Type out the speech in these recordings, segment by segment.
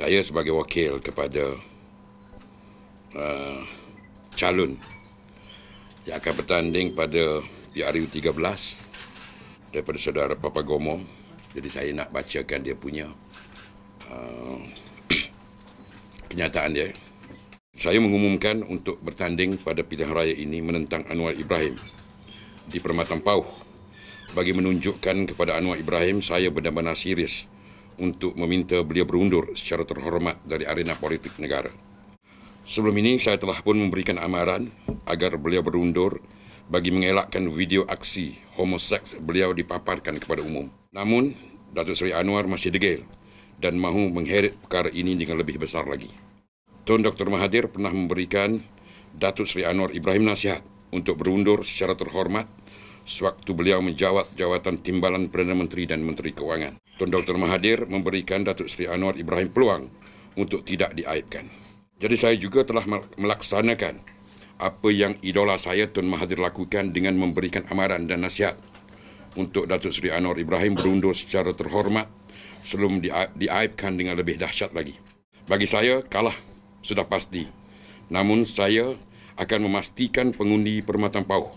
Saya sebagai wakil kepada uh, calon yang akan bertanding pada PRU 13 daripada saudara Papa Gomo. Jadi saya nak bacakan dia punya uh, kenyataan dia. Saya mengumumkan untuk bertanding pada pilihan raya ini menentang Anwar Ibrahim di Permatan Pauh bagi menunjukkan kepada Anwar Ibrahim saya benar-benar serius untuk meminta beliau berundur secara terhormat dari arena politik negara. Sebelum ini saya telah pun memberikan amaran agar beliau berundur bagi mengelakkan video aksi homoseks beliau dipaparkan kepada umum. Namun, Datuk Seri Anwar masih degil dan mahu mengheret perkara ini dengan lebih besar lagi. Tun Dr. Mahathir pernah memberikan Datuk Seri Anwar Ibrahim nasihat untuk berundur secara terhormat sewaktu beliau menjawat jawatan timbalan Perdana Menteri dan Menteri Keuangan. Tun Dr. Mahathir memberikan Datuk Seri Anwar Ibrahim peluang untuk tidak diaibkan. Jadi saya juga telah melaksanakan apa yang idola saya Tun Mahathir lakukan dengan memberikan amaran dan nasihat untuk Datuk Seri Anwar Ibrahim berundur secara terhormat sebelum diaibkan dengan lebih dahsyat lagi. Bagi saya, kalah sudah pasti. Namun saya akan memastikan pengundi Permatan Pauh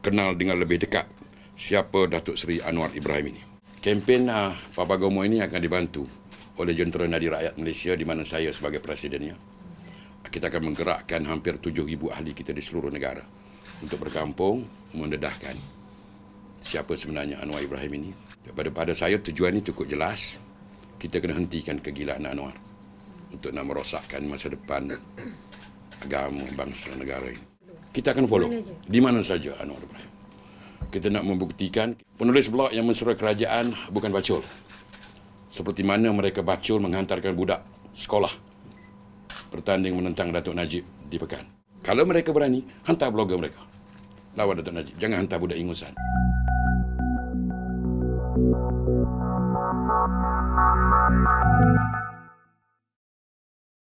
kenal dengan lebih dekat siapa Datuk Seri Anwar Ibrahim ini. Kempen uh, Papa Gomo ini akan dibantu oleh Jentera Nadi Rakyat Malaysia di mana saya sebagai presidennya. Kita akan menggerakkan hampir 7,000 ahli kita di seluruh negara untuk berkampung mendedahkan siapa sebenarnya Anwar Ibrahim ini. Pada pada saya tujuan ini cukup jelas. Kita kena hentikan kegilaan Anwar untuk nak merosakkan masa depan agama bangsa negara ini. Kita akan follow di mana saja Anwar Ibrahim. Kita nak membuktikan penulis blog yang menseru kerajaan bukan bacul. Seperti mana mereka bacul menghantarkan budak sekolah bertanding menentang Datuk Najib di Pekan. Kalau mereka berani, hantar blogger mereka. Lawan Datuk Najib. Jangan hantar budak ingusan.